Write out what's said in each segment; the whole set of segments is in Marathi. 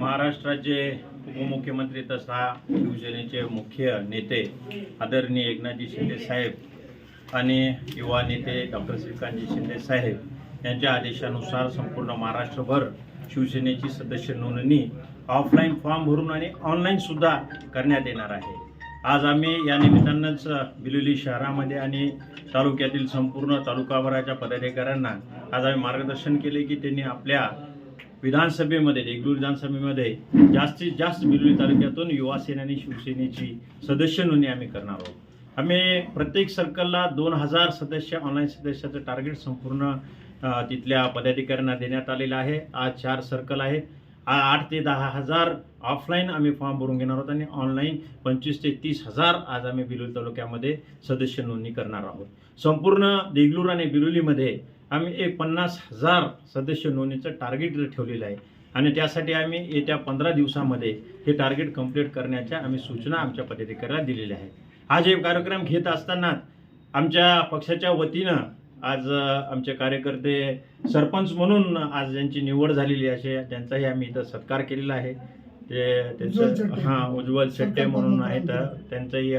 महाराष्ट्राचे उपमुख्यमंत्री तथा शिवसेनेचे मुख्य नेते आदरणीय एकनाथजी शिंदे साहेब आणि युवा नेते डॉक्टर श्रीकांतजी शिंदे साहेब यांच्या आदेशानुसार संपूर्ण महाराष्ट्रभर शिवसेनेची सदस्य नोंदणी ऑफलाईन फॉर्म भरून आणि ऑनलाईनसुद्धा करण्यात येणार आहे. आज आम्ही या निमित्तानंच बिलोली शहरामध्ये आणि तालुक्यातील संपूर्ण तालुकाभराच्या पदाधिकाऱ्यांना आज आम्ही मार्गदर्शन केले की त्यांनी आपल्या विधानसभेमध्ये देगलूर विधानसभेमध्ये जास्तीत जास्त बिलोली तालुक्यातून युवा आणि शिवसेनेची सदस्य नोंदणी आम्ही करणार आहोत. आम्ही प्रत्येक सर्कलला दोन हजार सदस्य ऑनलाईन सदस्याचं टार्गेट संपूर्ण तिथल्या पदाधिकाऱ्यांना देण्यात आलेलं आहे. आज चार सर्कल आहेत. आठ ते दहा हजार ऑफलाईन आम्ही फॉर्म भरून घेणार आहोत आणि ऑनलाईन पंचवीस ते तीस हजार आज आम्ही बिलोली तालुक्यामध्ये सदस्य नोंदणी करणार आहोत. संपूर्ण देगलूर आणि बिलोलीमध्ये आम्ही एक पन्नास हजार सदस्य नोंदणीचं टार्गेट ठेवलेलं आहे आणि त्यासाठी आम्ही येत्या पंधरा दिवसामध्ये हे टार्गेट कंप्लीट करण्याच्या आम्ही सूचना आमच्या पदाधिकाऱ्याला दिलेल्या आहेत हा जे कार्यक्रम घेत असताना आमच्या पक्षाच्या वतीनं आज आमचे कार्यकर्ते सरपंच म्हणून आज ज्यांची निवड झालेली असे त्यांचाही आम्ही इथं सत्कार केलेला आहे ते त्यांचं. हां उज्ज्वल शेट्टे म्हणून आहेत. त्यांचाही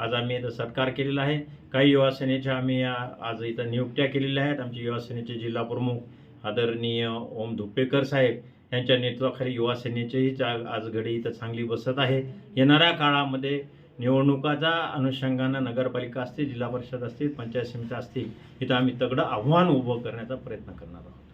आज आम्ही इथं सत्कार केलेला आहे. काही युवासेनेच्या आम्ही आज इथं नियुक्त्या केलेल्या आहेत. आमचे युवासेनेचे जिल्हा प्रमुख आदरणीय ओम धुप्पेकर साहेब यांच्या नेतृत्वाखाली युवासेनेचेही चा- आज घडी इथं चांगली बसत आहे. येणाऱ्या काळामध्ये निवडणुकाच्या अनुषंगानं नगरपालिका असतील जिल्हा परिषद असतील पंचायत समित्या असतील इथं आम्ही तगडं आव्हान उभं करण्याचा प्रयत्न करणार आहोत.